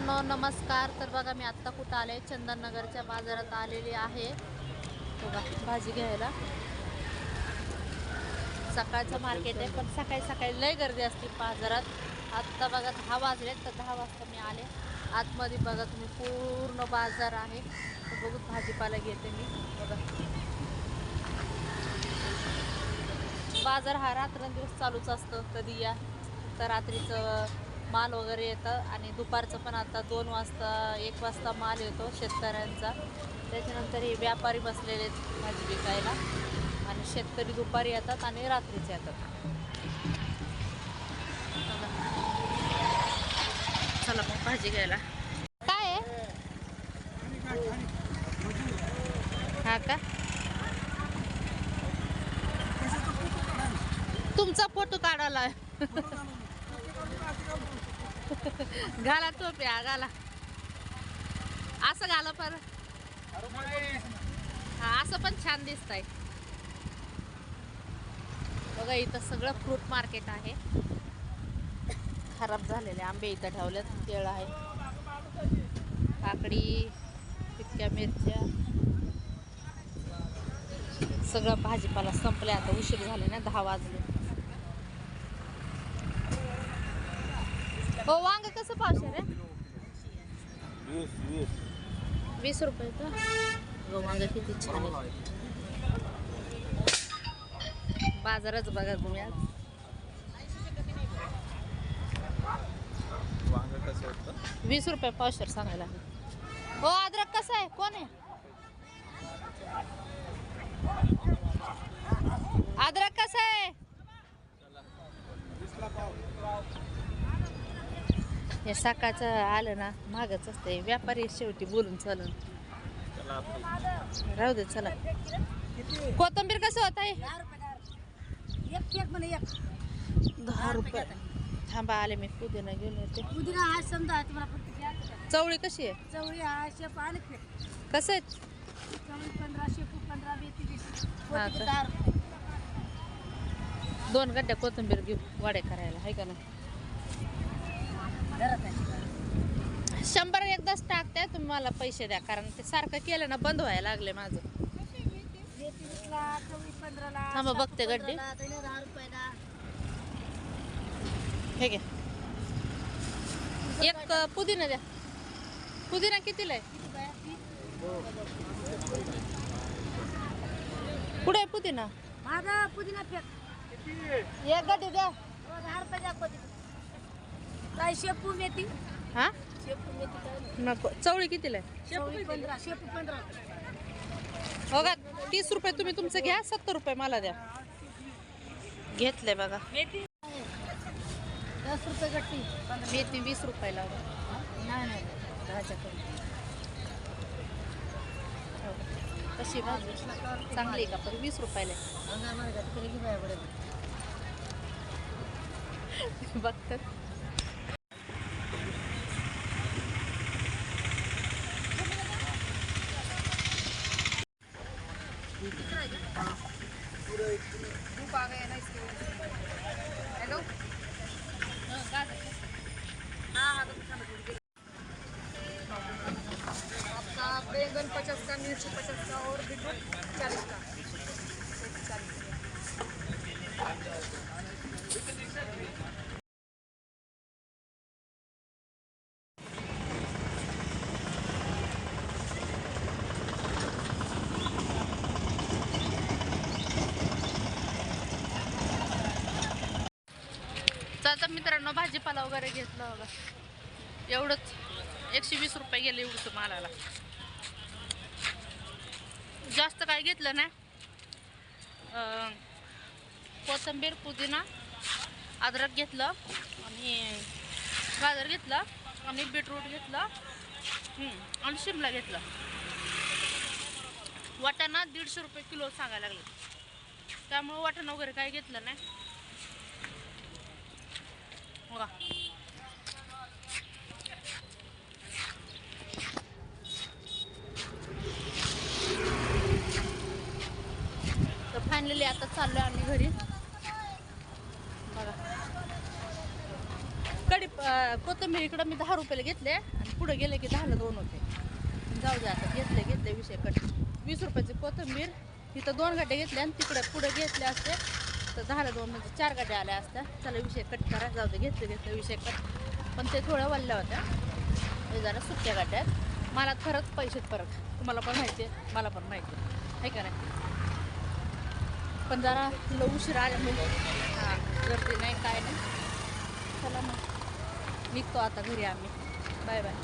मित्रांनो नमस्कार. तर बघा मी आत्ता कुठं आले? चंदननगरच्या बाजारात आलेली आहे. बघा भाजी घ्यायला. सकाळचं मार्केट आहे पण सकाळी सकाळी लय गर्दी असते बाजारात. आत्ता बघा दहा वाजले तर दहा वाजता मी आले. आतमध्ये बघा तुम्ही पूर्ण बाजार आहे. तर बघू भाजीपाला घेते मी. बघा. बाजार हा रात्रंदिवस चालूच असतं. कधी या तर रात्रीचं माल वगैरे येतं आणि दुपारचं पण आता दोन वाजता एक वाजता माल येतो शेतकऱ्यांचा. त्याच्यानंतर हे व्यापारी बसलेले आहेत भाजी विकायला. आणि शेतकरी दुपारी येतात आणि रात्रीचे येतात. चला मग भाजी घ्यायला. काय आहे? हा का? तुमचा फोटो काढायला. घाला टोप्या घाला. असं घाला पर. हा असं पण छान दिसतंय. बघा इथं सगळं फ्रूट मार्केट आहे. खराब झालेले आंबे इथं ठेवलेत केळ आहे. काकडी पिटक्या मिरच्या. सगळं भाजीपाला संपले आता उशीर झाले ना दहा वाजले. हो वांग कसं पावशे रे वीस वीस. वीस रुपये का? हो वांग किती छान आहे. बाजारच बघा तुम्ही आज. वांग कसं होतं? वीस रुपये पावशेर सांगायला. हो अद्रक कसं आहे? कोण आहे? अद्रक कसं आहे? हे सकाळचं आलं ना मागच असते व्यापारी शेवटी बोलून चालून. राहू दे चला. कोथंबीर कसं होत आहे दहा रुपये. थांबा आले मी पुदिना घेऊन येते. पुदिना हा समजा तुम्हाला चवळी कशी आहे? चवळी हा शेप आणि कसं आहे? चवळी पंधरा शेपू पंधरा वीस? दहा दोन गड्ड्या कोथिंबीर घेऊ वाडे करायला. आहे का नाही? शंभर एकदाच टाकते तुम्हाला पैसे द्या कारण ते सारखं केलं ना बंद व्हायला लागले माझं. थांबा, बघते गड्डी. हे घे. एक पुदिना द्या. पुदिना कितीला आहे? कुठे आहे पुदिना? माझा पुदिना फेक. एक गड्डी द्या. हो, दहा रुपये द्या पुदिना. काय शेपू मेथी? हा? शेपू मेथी काय नाही. नको. चवळी कितीला आहे? चवळी पंधरा शेपू पंधरा. हो का? तीस रुपये तुम्ही तुमचं घ्या सत्तर रुपये मला द्या. घेतले बघा. मेथी? दस रुपये गट्टी. पंधरा मेथी वीस रुपयाला. नाही नाही. दहाच्या कमी हो. का? कशी भाजी चांगली का? पण वीस रुपयाला आहे. अंगा मला घातली तरी की बाया बरं. बघतात. हेलो आपका बैंगन पचास का मिर्च पचास का और बीटरूट चालीस का चालीस तर मित्रांनो भाजीपाला वगैरे घेतला बघा. एवढंच. एकशे वीस रुपये गेले एवढंच मालाला. जास्त काय घेतलं नाही. कोथंबीर कोथिंबीर पुदिना अद्रक घेतलं आणि गाजर घेतलं आणि बीटरूट घेतलं. आणि शिमला घेतलं. वाटाणा दीडशे रुपये किलो सांगायला लागले. त्यामुळं वाटाणा वगैरे काय घेतलं नाही. बघा तर फायनली आता चाललोय आम्ही घरी. बघा. कडी कोथंबीर कोथिंबीर इकडं मी दहा रुपयाला घेतले आणि पुढे गेले की दहाला दोन होते. जाऊ दे आता घेतले घेतले विषय कट. वीस रुपयाची कोथंबीर इथं दोन गाड्या घेतले आणि तिकडे पुढे घेतले असते तर झालं दोन म्हणजे चार गाड्या आल्या असत्या. चला विषय कट करा. जाऊ दे घेतले घेतलं विषय कट पण ते थोडं वल्ल्या होत्या. जरा सुट्ट्या गाड्या मला खरंच पैशात फरक. तुम्हाला पण माहिती आहे. मला पण माहिती आहे. का नाही? पण जरा ल उशीर म्हणजे. हां गर्दी नाही काय नाही. चला मग. निघतो आता घरी आम्ही. Bye bye